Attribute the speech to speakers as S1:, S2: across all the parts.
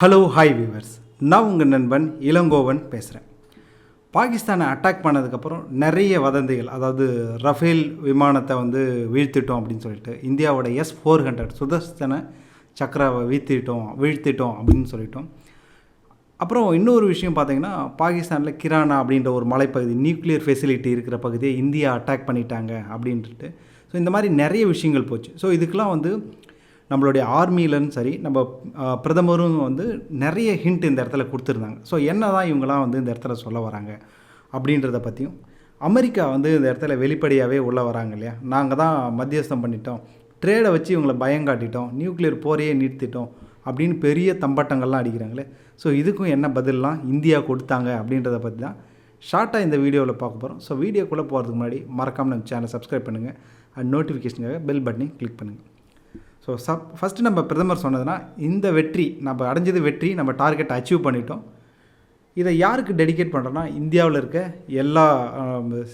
S1: Hello hi viewers நான் உங்கள் நண்பன் இளங்கோவன் பேசுகிறேன் பாகிஸ்தானை அட்டாக் பண்ணதுக்கப்புறம் நிறைய வதந்திகள் அதாவது ரஃபேல் விமானத்தை வந்து வீழ்த்திட்டோம் அப்படின்னு சொல்லிட்டு இந்தியாவோட எஸ் ஃபோர் ஹண்ட்ரட் சுதர்சன சக்கராவை வீழ்த்திட்டோம் வீழ்த்திட்டோம் அப்படின்னு சொல்லிட்டோம். அப்புறம் இன்னொரு விஷயம் பார்த்தீங்கன்னா பாகிஸ்தானில் கிரானா அப்படின்ற ஒரு மலைப்பகுதி நியூக்ளியர் ஃபெசிலிட்டி இருக்கிற பகுதியை இந்தியா அட்டாக் பண்ணிட்டாங்க அப்படின்ட்டு. ஸோ இந்த மாதிரி நிறைய விஷயங்கள் போச்சு. ஸோ இதுக்கெலாம் வந்து நம்மளுடைய ஆர்மியிலன்னு சரி நம்ம பிரதமரும் வந்து நிறைய ஹிண்ட் இந்த இடத்துல கொடுத்துருந்தாங்க. ஸோ என்ன தான் இவங்களாம் வந்து இந்த இடத்துல சொல்ல வராங்க அப்படின்றத பற்றியும் அமெரிக்கா வந்து இந்த இடத்துல வெளிப்படையாகவே உள்ளே வராங்க இல்லையா? நாங்கள் தான் மத்தியஸ்தம் பண்ணிட்டோம். ட்ரேடை வச்சு இவங்களை பயங்காட்டிட்டோம் நியூக்ளியர் போரையே நிறுத்திட்டோம் அப்படின்னு பெரிய தம்பட்டங்கள்லாம் அடிக்கிறாங்களே. ஸோ இதுக்கும் என்ன பதிலெலாம் இந்தியா கொடுத்தாங்க அப்படின்றத பற்றி தான் ஷார்ட்டாக இந்த வீடியோவில் பார்க்க போகிறோம் ஸோ வீடியோக்குள்ளே போகிறதுக்கு முன்னாடி மறக்காமல் நம்ம சேனலை சப்ஸ்கிரைப் பண்ணுங்கள் அண்ட் நோட்டிஃபிகேஷனுக்காக பெல் பட்டனையும் கிளிக் பண்ணுங்கள் ஸோ சப் ஃபஸ்ட்டு நம்ம பிரதமர் சொன்னதுன்னா இந்த வெற்றி நம்ம அடைஞ்சது வெற்றி நம்ம டார்கெட் அச்சீவ் பண்ணிட்டோம். இதை யாருக்கு டெடிகேட் பண்ணுறோன்னா இந்தியாவில் இருக்க எல்லா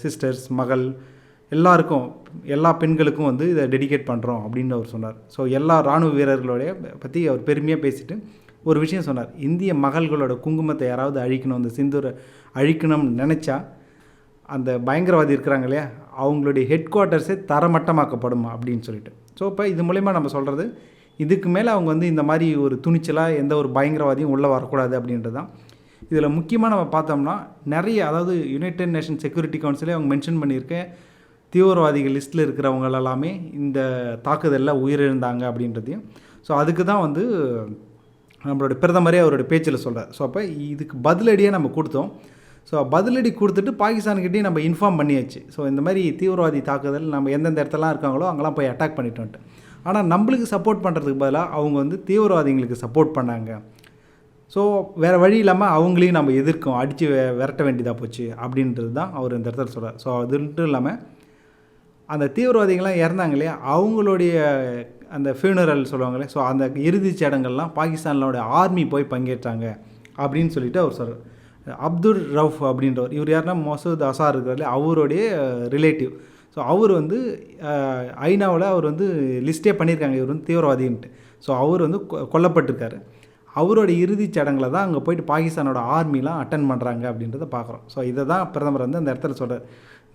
S1: சிஸ்டர்ஸ் மகள் எல்லாருக்கும் எல்லா பெண்களுக்கும் வந்து இதை டெடிகேட் பண்ணுறோம் அப்படின்னு அவர் சொன்னார். ஸோ எல்லா இராணுவ வீரர்களுடைய பற்றி அவர் பெருமையாக பேசிட்டு ஒரு விஷயம் சொன்னார். இந்திய மகள்களோட குங்குமத்தை யாராவது அழிக்கணும் அந்த சிந்தூரை அழிக்கணும்னு நினச்சா அந்த பயங்கரவாதி இருக்கிறாங்க இல்லையா அவங்களுடைய ஹெட் குவார்ட்டர்ஸே தரமட்டமாக்கப்படும் அப்படின்னு சொல்லிட்டு. ஸோ இப்போ இது மூலயமா நம்ம சொல்கிறது இதுக்கு மேலே அவங்க வந்து இந்த மாதிரி ஒரு துணிச்சலாக எந்த ஒரு பயங்கரவாதியும் உள்ளே வரக்கூடாது அப்படின்றது தான் இதில் முக்கியமாக நம்ம பார்த்தோம்னா நிறைய அதாவது யுனைடெட் நேஷன் செக்யூரிட்டி கவுன்சிலே அவங்க மென்ஷன் பண்ணியிருக்க. தீவிரவாதிகள் லிஸ்ட்டில் இருக்கிறவங்க எல்லாமே இந்த தாக்குதலில் உயிரிழந்தாங்க அப்படின்றதையும். ஸோ அதுக்கு தான் வந்து நம்மளோட பிரதமரே அவருடைய பேச்சில் சொல்கிறார் ஸோ அப்போ இதுக்கு பதிலடியாக நம்ம கொடுத்தோம். ஸோ பதிலடி கொடுத்துட்டு பாகிஸ்தான்கிட்டையும் நம்ம இன்ஃபார்ம் பண்ணியாச்சு. ஸோ இந்த மாதிரி தீவிரவாதி தாக்குதல் நம்ம எந்தெந்த இடத்துலலாம் இருக்காங்களோ அங்கெல்லாம் போய் அட்டாக் பண்ணிட்டோன்ட்டு. ஆனால் நம்மளுக்கு சப்போர்ட் பண்ணுறதுக்கு பதிலாக அவங்க வந்து தீவிரவாதிகளுக்கு சப்போர்ட் பண்ணாங்க. ஸோ வேறு வழி இல்லாமல் அவங்களையும் நம்ம எதிர்க்கும். அடித்து விரட்ட வேண்டியதாக போச்சு அப்படின்றது தான் அவர் இந்த இடத்துல சொல்கிறார் ஸோ அது மட்டும் இல்லாமல் அந்த தீவிரவாதிகள்லாம் இறந்தாங்க இல்லையா? அவங்களுடைய அந்த ஃபியூனரல் சொல்லுவாங்களே ஸோ அந்த இறுதிச் சடங்கள்லாம் பாகிஸ்தானோட ஆர்மி போய் பங்கேற்றாங்க அப்படின்னு சொல்லிட்டு அவர் சொல்கிறார் அப்துல் ரவுஃப் அப்படின்றவர். இவர் யாருன்னா மொசூத் அசார் இருக்கிறாரு அவருடைய ரிலேட்டிவ் ஸோ அவர் வந்து ஐநாவில் அவர் வந்து லிஸ்ட்டே பண்ணியிருக்காங்க இவர் வந்து தீவிரவாதின்ட்டு. ஸோ அவர் வந்து கொ- கொல்லப்பட்டிருக்காரு. அவரோட இறுதிச் சடங்கில் தான் அங்கே போயிட்டு பாகிஸ்தானோட ஆர்மிலாம் அட்டன் பண்ணுறாங்க அப்படின்றத பார்க்குறோம் ஸோ இதை தான் பிரதமர் வந்து அந்த இடத்துல சொல்கிறார்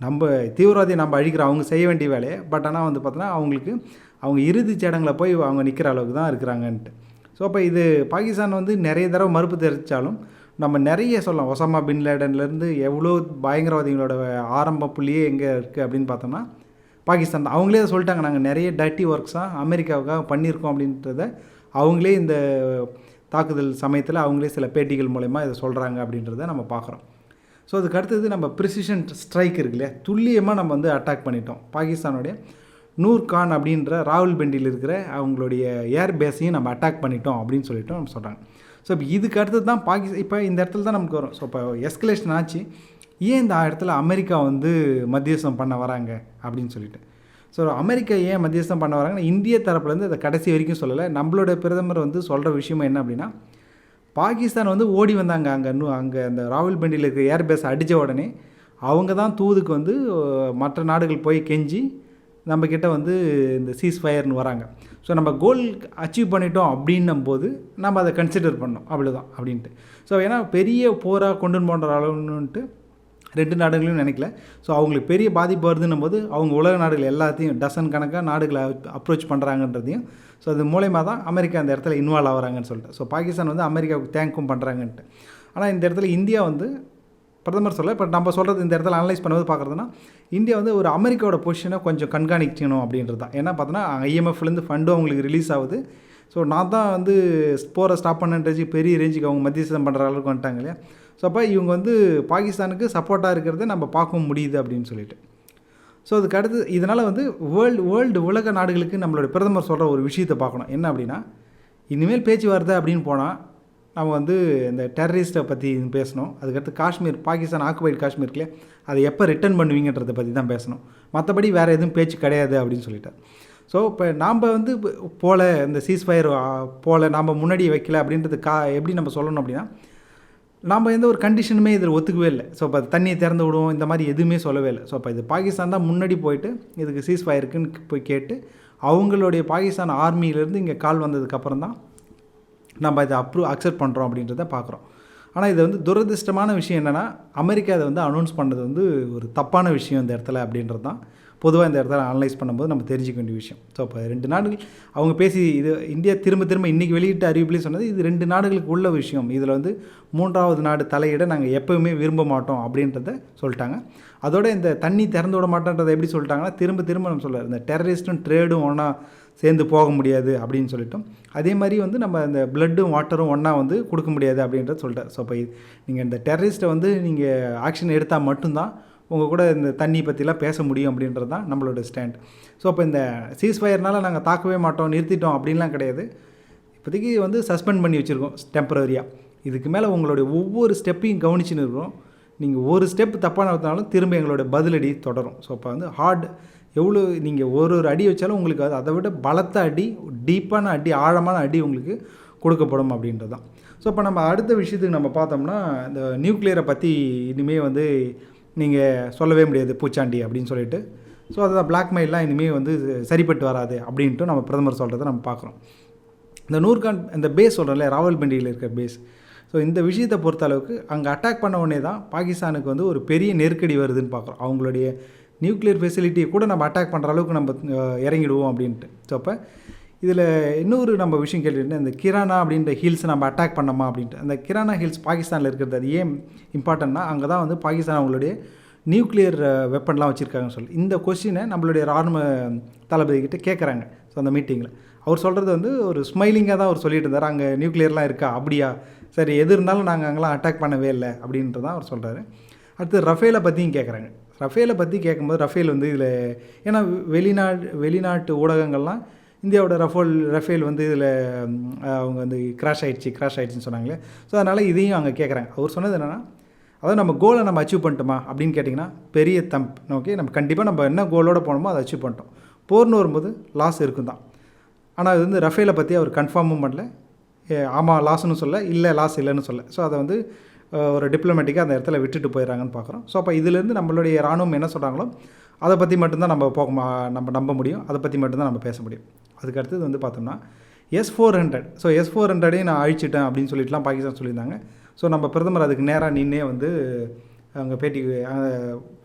S1: நம்ம தீவிரவாதியை நம்ம அழிக்கிறோம். அவங்க செய்ய வேண்டிய வேலையை. பட் ஆனால் வந்து பார்த்தோன்னா அவங்களுக்கு அவங்க இறுதிச் சடங்கில் போய் அவங்க நிற்கிற அளவுக்கு தான் இருக்கிறாங்கன்ட்டு. ஸோ அப்போ இது பாகிஸ்தான் வந்து நிறைய தடவை மறுப்பு தெரிவித்தாலும் நம்ம நிறைய சொல்லலாம். ஒசாமா பின் லேடன்லேருந்து எவ்வளோ பயங்கரவாதிகளோட ஆரம்ப புள்ளியே எங்கே இருக்குது அப்படின்னு பார்த்தோம்னா பாகிஸ்தான் தான். அவங்களே அதை சொல்லிட்டாங்க. நாங்கள் நிறைய டர்ட்டி ஒர்க்ஸாக அமெரிக்காவுக்காக பண்ணியிருக்கோம் அப்படின்றத அவங்களே இந்த தாக்குதல் சமயத்தில் அவங்களே சில பேட்டிகள் மூலயமா இதை சொல்கிறாங்க அப்படின்றத நம்ம பார்க்குறோம். ஸோ அதுக்கு அடுத்தது நம்ம ப்ரிசிஷன் ஸ்ட்ரைக் இருக்கு இல்லையா? துல்லியமாக நம்ம வந்து அட்டாக் பண்ணிட்டோம். பாகிஸ்தானுடைய நூர் கான் அப்படின்ற ராவல்பிண்டியில் இருக்கிற அவங்களுடைய ஏர் பேஸையும் நம்ம அட்டாக் பண்ணிட்டோம் அப்படின்னு சொல்லிட்டு நம்ம சொல்கிறாங்க ஸோ இப்போ இதுக்கு அடுத்தது தான் பாகிஸ்தான் இப்போ இந்த இடத்துல தான் நமக்கு வரும். ஸோ இப்போ எஸ்கலேஷன் ஆச்சு. ஏன் இந்த இடத்துல அமெரிக்கா வந்து மத்தியஸ்தம் பண்ண வராங்க அப்படின்னு சொல்லிட்டு? ஸோ அமெரிக்கா ஏன் மத்தியஸ்தம் பண்ண வராங்கன்னா இந்திய தரப்புலேருந்து அதை கடைசி வரைக்கும் சொல்லலை. நம்மளோட பிரதமர் வந்து சொல்கிற விஷயம் என்ன அப்படின்னா பாகிஸ்தான் வந்து ஓடி வந்தாங்க அங்கே இன்னும் அங்கே அந்த ராவல்பிண்டியில் இருக்கிற ஏர்பேஸ் அடித்த உடனே அவங்க தான் தூதுக்கு வந்து மற்ற நாடுகள் போய் கெஞ்சி நம்மக்கிட்ட வந்து இந்த சீஸ் ஃபயர்னு வராங்க. ஸோ நம்ம கோல் அச்சீவ் பண்ணிட்டோம் அப்படின்னும் போது நம்ம அதை கன்சிடர் பண்ணோம் அவ்வளோதான் அப்படின்ட்டு. ஸோ ஏன்னா பெரிய போராக கொண்டு போன்ற அளவுன்னுட்டு ரெண்டு நாடுகளையும் நினைக்கல. ஸோ அவங்களுக்கு பெரிய பாதிப்பு வருதுன்னும் போது அவங்க உலக நாடுகள் எல்லாத்தையும் டசன் கணக்காக நாடுகளை அப்ரோச் பண்ணுறாங்கன்றதையும் ஸோ அது மூலயமா தான் அமெரிக்கா அந்த இடத்துல இன்வால்வ் ஆகிறாங்கன்னு சொல்லிட்டு. ஸோ பாகிஸ்தான் வந்து அமெரிக்காவுக்கு தேங்க்கும் பண்ணுறாங்கன்ட்டு ஆனால் இந்த இடத்துல இந்தியா வந்து பிரதமர் சொல்ல இப்போ நம்ம சொல்கிறது இந்த இடத்துல அனலைஸ் பண்ணும்போது பார்க்குறதுனா இந்தியா வந்து ஒரு அமெரிக்காவோட பொசிஷனை கொஞ்சம் கண்காணிக்கணும் அப்படின்றது தான். ஏன்னா பார்த்தோன்னா ஐஎம்எஃப்லேருந்து ஃபண்டும் அவங்களுக்கு ரிலீஸ் ஆகுது. ஸோ நான் தான் வந்து போரை ஸ்டாப் பண்ணுறது பெரிய ரேஞ்சுக்கு அவங்க மத்தியஸ்தம் பண்ணுற அளவுக்கு வந்துட்டாங்க இல்லையா? ஸோ அப்போ இவங்க வந்து பாகிஸ்தானுக்கு சப்போர்ட்டாக இருக்கிறத நம்ம பார்க்க முடியுது அப்படின்னு சொல்லிட்டு. ஸோ அதுக்கு அடுத்து இதனால் வந்து வேர்ல்டு வேர்ல்டு உலக நாடுகளுக்கு நம்மளோட பிரதமர் சொல்கிற ஒரு விஷயத்தை பார்க்கணும். என்ன அப்படின்னா இனிமேல் பேச்சுவார்த்தை அப்படின்னு போனால் நம்ம வந்து இந்த டெரரிஸ்ட்டை பற்றி பேசணும். அதுக்கடுத்து காஷ்மீர் பாகிஸ்தான் ஆக்குபைடு காஷ்மீர் அதை எப்போ ரிட்டர்ன் பண்ணுவீங்கன்றதை பற்றி தான் பேசணும். மற்றபடி வேறு எதுவும் பேச்சு கிடையாது அப்படின்னு சொல்லிட்டார். ஸோ இப்போ நாம் வந்து போல இந்த சீஸ்ஃபயர் போல நாம் முன்னாடி வைக்கல அப்படின்றது கா எப்படி நம்ம சொல்லணும் அப்படின்னா நாம் எந்த ஒரு கண்டிஷனுமே இதில் ஒத்துக்கவே இல்லை. ஸோ இப்போ தண்ணியை திறந்து விடுவோம் இந்த மாதிரி எதுவுமே சொல்லவே இல்லை. ஸோ இப்போ இது பாகிஸ்தான் தான் முன்னாடி போயிட்டு இதுக்கு சீஸ் ஃபயருக்குன்னு போய் கேட்டு அவங்களுடைய பாகிஸ்தான் ஆர்மியிலேருந்து இங்கே கால் வந்ததுக்கப்புறம் தான் நம்ம இதை அப்ரூவ் அக்செப்ட் பண்ணுறோம் அப்படின்றத பார்க்குறோம். ஆனால் இது வந்து துரதிர்ஷ்டமான விஷயம் என்னென்னா அமெரிக்கா இதை வந்து அனௌன்ஸ் பண்ணது வந்து ஒரு தப்பான விஷயம் இந்த இடத்துல அப்படின்றது தான். பொதுவாக இந்த இடத்துல அனலைஸ் பண்ணும்போது நம்ம தெரிஞ்சிக்க வேண்டிய விஷயம். ஸோ இப்போ ரெண்டு நாடுகள் அவங்க பேசி இது இந்தியா திரும்ப திரும்ப இன்றைக்கி வெளியிட்ட அறிவிப்புலேயும் சொன்னது இது ரெண்டு நாடுகளுக்கு உள்ள விஷயம். இதில் வந்து மூன்றாவது நாடு தலையிட நாங்கள் எப்போவுமே விரும்ப மாட்டோம் அப்படின்றத சொல்லிட்டாங்க. அதோட இந்த தண்ணி திறந்து விட மாட்டோன்றதை எப்படி சொல்லிட்டாங்கன்னா திரும்ப திரும்ப நம்ம சொல்ல இந்த டெரரிஸ்ட்டும் ட்ரேடும் ஒன்றா சேர்ந்து போக முடியாது அப்படின்னு சொல்லிட்டோம். அதே மாதிரி வந்து நம்ம அந்த பிளட்டும் வாட்டரும் ஒன்றா வந்து கொடுக்க முடியாது அப்படின்றத சொல்லிட்டேன். ஸோ இப்போ நீங்கள் இந்த டெரரிஸ்ட்டை வந்து நீங்கள் ஆக்ஷன் எடுத்தால் மட்டும்தான் உங்கள் கூட இந்த தண்ணி பற்றிலாம் பேச முடியும் அப்படின்றது தான் நம்மளோட ஸ்டாண்ட் ஸோ அப்போ இந்த சீஸ் ஃபயர்னால் நாங்கள் தாக்கவே மாட்டோம் நிறுத்திட்டோம் அப்படின்லாம் கிடையாது. இப்போதைக்கு வந்து சஸ்பெண்ட் பண்ணி வச்சுருக்கோம் டெம்பரரியாக இதுக்கு மேலே உங்களுடைய ஒவ்வொரு ஸ்டெப்பையும் கவனிச்சுன்னு இருக்கிறோம் நீங்கள் ஒரு ஸ்டெப் தப்பாக நடத்தினாலும் திரும்ப எங்களோட பதிலடி தொடரும். ஸோ அப்போ வந்து ஹார்ட் எவ்வளோ நீங்கள் ஒரு ஒரு அடி வச்சாலும் உங்களுக்கு அது அதை விட பலத்த அடி டீப்பான அடி ஆழமான அடி உங்களுக்கு கொடுக்கப்படும் அப்படின்றது தான் ஸோ இப்போ நம்ம அடுத்த விஷயத்துக்கு நம்ம பார்த்தோம்னா இந்த நியூக்ளியரை பற்றி இனிமேல் வந்து நீங்கள் சொல்லவே முடியாது பூச்சாண்டி அப்படின்னு சொல்லிட்டு. ஸோ அதுதான் பிளாக்மெயிலாம் இனிமேல் வந்து சரிப்பட்டு வராது அப்படின்ட்டு நம்ம பிரதமர் சொல்கிறத நம்ம பார்க்குறோம். இந்த நூர்கான் இந்த பேஸ் சொல்கிறோம்ல ராவல்பிண்டியில் இருக்கிற பேஸ் ஸோ இந்த விஷயத்தை பொறுத்த அளவுக்கு அங்கே அட்டாக் பண்ண உடனே தான் பாகிஸ்தானுக்கு வந்து ஒரு பெரிய நெருக்கடி வருதுன்னு பார்க்குறோம். அவங்களுடைய நியூக்ளியர் ஃபெசிலிட்டியை கூட நம்ம அட்டாக் பண்ணுற அளவுக்கு நம்ம இறங்கிடுவோம் அப்படின்ட்டு. ஸோ அப்போ இதில் இன்னொரு நம்ம விஷயம் கேட்டுட்டு இந்த கிரானா அப்படின்ற ஹில்ஸ் நம்ம அட்டாக் பண்ணோமா அப்படின்ட்டு. அந்த கிரானா ஹில்ஸ் பாகிஸ்தானில் இருக்கிறது அது ஏன் இம்பார்ட்டன்னா அங்கே தான் வந்து பாகிஸ்தான் அவங்களுடைய நியூக்ளியர் வெப்பன்லாம் வச்சுருக்காங்கன்னு சொல்லி. இந்த கொஸ்டினை நம்மளுடைய இராணுவ தளபதிக்கிட்ட கேட்குறாங்க ஸோ அந்த மீட்டிங்கில் அவர் சொல்கிறது வந்து ஒரு ஸ்மைலிங்காக தான் அவர் சொல்லிட்டு இருந்தார். அங்கே நியூக்ளியர்லாம் இருக்கா? அப்படியா? சரி எது இருந்தாலும் நாங்கள் அங்கெல்லாம் அட்டாக் பண்ணவே இல்லை அப்படின்ட்டு தான் அவர் சொல்கிறாரு அடுத்து ரஃபேலை பற்றியும் கேட்குறாங்க ரஃபேலை பற்றி கேட்கும்போது ரஃபேல் வந்து இதில் ஏன்னா வெளிநாடு வெளிநாட்டு ஊடகங்கள்லாம் இந்தியாவோட ரஃபோல் ரஃபேல் வந்து இதில் அவங்க வந்து கிராஷ் ஆகிடுச்சு கிராஷ் ஆகிடுச்சின்னு சொன்னாங்களே. ஸோ அதனால் இதையும் அங்கே கேட்குறாங்க அவர் சொன்னது என்னென்னா அதாவது நம்ம கோலை நம்ம அச்சீவ் பண்ணிட்டோமா அப்படின்னு கேட்டிங்கன்னா பெரிய தம்ப் ஓகே நம்ம கண்டிப்பாக நம்ம என்ன கோலோடு போனோமோ அதை அச்சீவ் பண்ணிட்டோம். போர்னு வரும்போது லாஸ் இருக்கும் தான் ஆனால் அது வந்து ரஃபேலை பற்றி அவர் கன்ஃபார்மும் பண்ணல. ஆமாம் லாஸ்னு சொல்ல இல்லை லாஸ் இல்லைன்னு சொல்ல ஸோ அதை வந்து ஒரு டிப்ளமேட்டிக்காக அந்த இடத்துல விட்டுட்டு போயிடறாங்கன்னு பார்க்குறோம். ஸோ அப்போ இதுலேருந்து நம்மளுடைய இராணுவம் என்ன சொல்கிறாங்களோ அதை பற்றி மட்டும்தான் நம்ம போக நம்ம நம்ப முடியும். அதை பற்றி மட்டும்தான் நம்ம பேச முடியும். அதுக்கு அடுத்தது வந்து பார்த்தோம்னா S four hundred so S four ஹண்ட்ரடையும் நான் அழிச்சிட்டேன் அப்படின்னு சொல்லிட்டுலாம் பாகிஸ்தான் சொல்லியிருந்தாங்க. ஸோ நம்ம பிரதமர் அதுக்கு நேராக நின்னே வந்து அவங்க பேட்டி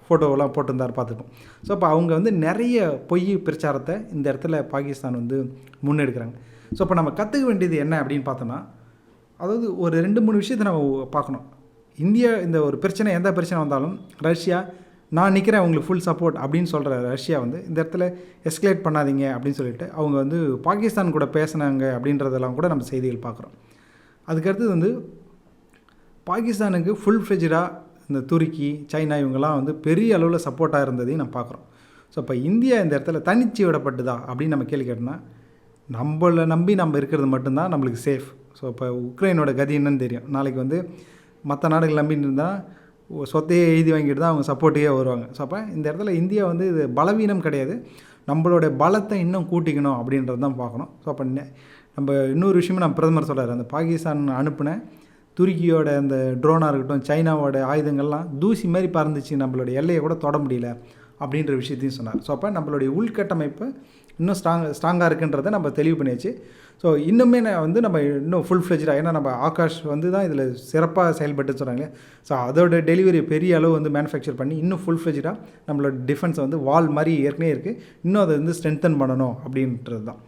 S1: ஃபோட்டோவெல்லாம் போட்டிருந்தார் பார்த்துருப்போம். ஸோ அப்போ அவங்க வந்து நிறைய பொய் பிரச்சாரத்தை இந்த இடத்துல பாகிஸ்தான் வந்து முன்னெடுக்கிறாங்க. ஸோ இப்போ நம்ம கற்றுக்க வேண்டியது என்ன அப்படின்னு பார்த்தோன்னா அதாவது ஒரு ரெண்டு மூணு விஷயத்தை நம்ம பார்க்கணும். இந்தியா இந்த ஒரு பிரச்சனை எந்த பிரச்சனை வந்தாலும் ரஷ்யா நான் நிற்கிறேன் அவங்களுக்கு ஃபுல் சப்போர்ட் அப்படின்னு சொல்கிற ரஷ்யா வந்து இந்த இடத்துல எஸ்கலேட் பண்ணாதீங்க அப்படின்னு சொல்லிட்டு அவங்க வந்து பாகிஸ்தான் கூட பேசினாங்க அப்படின்றதெல்லாம் கூட நம்ம செய்திகள் பார்க்குறோம். அதுக்கடுத்தது வந்து பாகிஸ்தானுக்கு ஃபுல் ஃப்ளெஜாக இந்த துருக்கி சைனா இவங்கெல்லாம் வந்து பெரிய அளவில் சப்போர்ட்டாக இருந்ததையும் நம்ம பார்க்குறோம். ஸோ இப்போ இந்தியா இந்த இடத்துல தனிச்சு விடப்பட்டுதா அப்படின்னு நம்ம கேள்வி கேட்டோம்னா நம்மளை நம்பி நம்ம இருக்கிறது மட்டும்தான் நம்மளுக்கு சேஃப் ஸோ இப்போ உக்ரைனோட கதி என்னன்னு தெரியும். நாளைக்கு வந்து மற்ற நாடுகள் நம்பின்னு இருந்தால் சொத்தையே எழுதி வாங்கிட்டு தான் அவங்க சப்போர்ட்டுக்கே வருவாங்க. ஸோ அப்போ இந்த இடத்துல இந்தியா வந்து இது பலவீனம் கிடையாது. நம்மளோட பலத்தை இன்னும் கூட்டிக்கணும் அப்படின்றது தான் பார்க்கணும். ஸோ அப்போ நம்ம இன்னொரு விஷயமும் நம்ம பிரதமர் சொல்கிறார் அந்த பாகிஸ்தான் அனுப்பின துருக்கியோட அந்த ட்ரோனாக இருக்கட்டும் சைனாவோட ஆயுதங்கள்லாம் தூசி மாதிரி பறந்துச்சு. நம்மளோட எல்லையை கூட தொட முடியல அப்படின்ற விஷயத்தையும் சொன்னார். ஸோ அப்போ நம்மளுடைய உள்கட்டமைப்பு இன்னும் ஸ்ட்ராங் ஸ்ட்ராங்காக இருக்குன்றதை நம்ம தெளிவு பண்ணியாச்சு. ஸோ இன்னுமே நான் வந்து நம்ம இன்னும் ஃபுல் ஃப்ளெஜாக ஏன்னா நம்ம ஆகாஷ் வந்து தான் இதில் சிறப்பாக செயல்பட்டு சொல்கிறாங்க ஸோ அதோட டெலிவரி பெரிய அளவு வந்து மேனுஃபேக்சர் பண்ணி இன்னும் ஃபுல் ஃப்ளெஜாக நம்மளோட டிஃபென்ஸ் வந்து வால் மாதிரி ஏற்கனவே இருக்குது இன்னும் அதை வந்து ஸ்ட்ரென்தன் பண்ணணும் அப்படின்றது தான்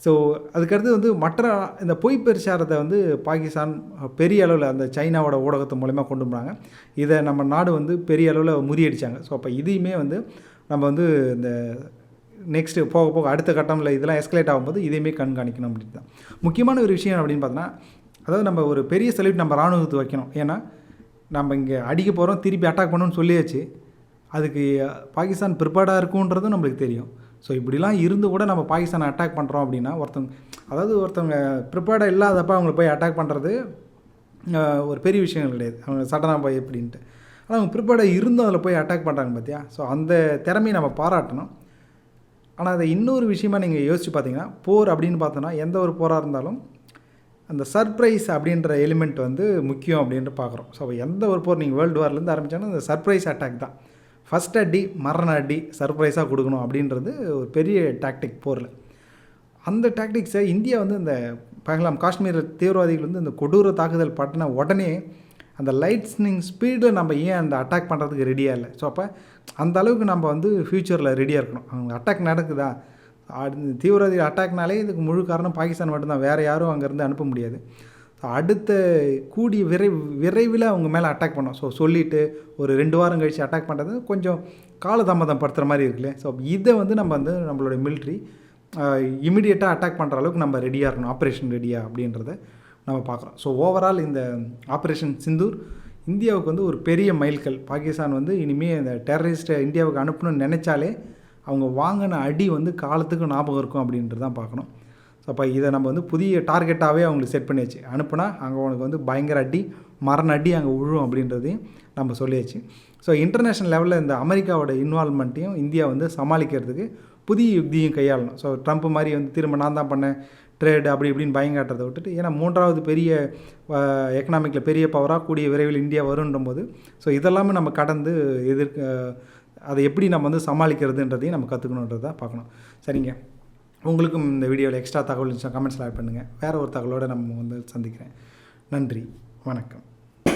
S1: ஸோ அதுக்கடுத்து வந்து மற்ற இந்த பொய் பிரச்சாரத்தை வந்து பாகிஸ்தான் பெரிய அளவில் அந்த சைனாவோட ஊடகத்து மூலயமா கொண்டு போனாங்க இதை நம்ம நாடு வந்து பெரிய அளவில் முறியடித்தாங்க ஸோ அப்போ இதையுமே வந்து நம்ம வந்து இந்த நெக்ஸ்ட்டு போக போக அடுத்த கட்டமில் இதெல்லாம் எஸ்கலேட் ஆகும்போது இதையுமே கண்காணிக்கணும் அப்படின்னு தான். முக்கியமான ஒரு விஷயம் அப்படின்னு பார்த்தோன்னா அதாவது நம்ம ஒரு பெரிய செலிப்ட் நம்ம இராணுவத்துக்கு வைக்கணும். ஏன்னா நம்ம இங்கே அடிக்க போகிறோம் திருப்பி அட்டாக் பண்ணணும்னு சொல்லியாச்சு. அதுக்கு பாகிஸ்தான் ப்ரிப்பேர்டாக இருக்குன்றதும் நம்மளுக்கு தெரியும். ஸோ இப்படிலாம் இருந்து கூட நம்ம பாகிஸ்தானை அட்டாக் பண்ணுறோம் அப்படின்னா ஒருத்தவங்க அதாவது ஒருத்தவங்க ப்ரிப்பேர்டாக இல்லாதப்போ அவங்களை போய் அட்டாக் பண்ணுறது ஒரு பெரிய விஷயம் கிடையாது. அவங்க சடனாக போய் எப்படின்ட்டு ஆனால் அவங்க ப்ரிப்பேர்டாக இருந்தும் அதில் போய் அட்டாக் பண்ணுறாங்க பார்த்தியா ஸோ அந்த திறமையை நம்ம பாராட்டணும். ஆனால் அதை இன்னொரு விஷயமா நீங்கள் யோசிச்சு பார்த்தீங்கன்னா போர் அப்படின்னு பார்த்தோன்னா எந்த ஒரு போராக இருந்தாலும் அந்த சர்ப்ரைஸ் அப்படின்ற எலிமெண்ட் வந்து முக்கியம் அப்படின்ட்டு பார்க்குறோம். ஸோ எந்த ஒரு போர் நீங்கள் வேர்ல்டு வார்லேருந்து ஆரம்பித்தாலும் அந்த சர்ப்ரைஸ் அட்டாக் தான். ஃபஸ்ட் அடி மரண அடி சர்ப்ரைஸாக கொடுக்கணும் அப்படின்றது ஒரு பெரிய டாக்டிக் போரில். அந்த டாக்டிக்ஸை இந்தியா வந்து இந்த பகலாம் காஷ்மீர் தீவிரவாதிகள் வந்து இந்த கொடூர தாக்குதல் பட்டின உடனே அந்த லைட்ஸ்னிங் ஸ்பீடில் நம்ம ஏன் அந்த அட்டாக் பண்ணுறதுக்கு ரெடியாக இல்லை? ஸோ அப்போ அந்த அளவுக்கு நம்ம வந்து ஃப்யூச்சரில் ரெடியாக இருக்கணும். அவங்க அட்டாக் நடக்குதா? தீவிரவாதி அட்டாக்னாலே இதுக்கு முழு காரணம் பாகிஸ்தான் மட்டும்தான். வேறு யாரும் அங்கேருந்து அனுப்ப முடியாது. அடுத்த கூடிய விரை விரைவில் அவங்க மேலே அட்டாக் பண்ணோம் ஸோ சொல்லிவிட்டு ஒரு ரெண்டு வாரம் கழித்து அட்டாக் பண்ணுறது கொஞ்சம் காலதாமதம் படுத்துகிற மாதிரி இருக்குல்ல? ஸோ இதை வந்து நம்ம வந்து நம்மளோட மிலிட்ரி இமிடியேட்டாக அட்டாக் பண்ணுற அளவுக்கு நம்ம ரெடியாக இருக்கணும். ஆப்ரேஷன் ரெடியாக அப்படின்றத நம்ம பார்க்குறோம். ஸோ ஓவரால் இந்த ஆப்ரேஷன் சிந்தூர் இந்தியாவுக்கு வந்து ஒரு பெரிய மைல்கல். பாகிஸ்தான் வந்து இனிமேல் இந்த டெரரிஸ்ட்டை இந்தியாவுக்கு அனுப்பணும்னு நினச்சாலே அவங்க வாங்கின அடி வந்து காலத்துக்கு ஞாபகம் இருக்கும் அப்படின்றது தான் பார்க்கணும். ஸோ அப்போ இதை நம்ம வந்து புதிய டார்கெட்டாகவே அவங்களுக்கு செட் பண்ணியாச்சு. அனுப்புனா அங்கே உனக்கு வந்து பயங்கர அடி மரண அடி அங்கே விழும் அப்படின்றதையும் நம்ம சொல்லியாச்சு. ஸோ இன்டர்நேஷ்னல் லெவலில் இந்த அமெரிக்காவோட இன்வால்மெண்ட்டையும் இந்தியா வந்து சமாளிக்கிறதுக்கு புதிய யுக்தியும் கையாளணும். ஸோ ட்ரம்ப் மாதிரி வந்து திரும்ப நான் தான் பண்ணேன் ட்ரேடு அப்படி இப்படின்னு பயங்காட்டுறதை விட்டுட்டு ஏன்னா மூன்றாவது பெரிய எக்கனாமிக்கில் பெரிய பவராக கூடிய விரைவில் இந்தியா வருன்ற போது ஸோ இதெல்லாமே நம்ம கடந்து எதிர்க்க அதை எப்படி நம்ம வந்து சமாளிக்கிறதுன்றதையும் நம்ம கற்றுக்கணுன்றதை பார்க்கணும். சரிங்க. உங்களுக்கும் இந்த வீடியோவில் எக்ஸ்ட்ரா தகவல் இருந்துச்சுன்னா கமெண்ட்ஸில் ஆட் பண்ணுங்கள் வேறு ஒரு தகவலோடு நம்ம வந்து சந்திக்கிறேன். நன்றி. வணக்கம்.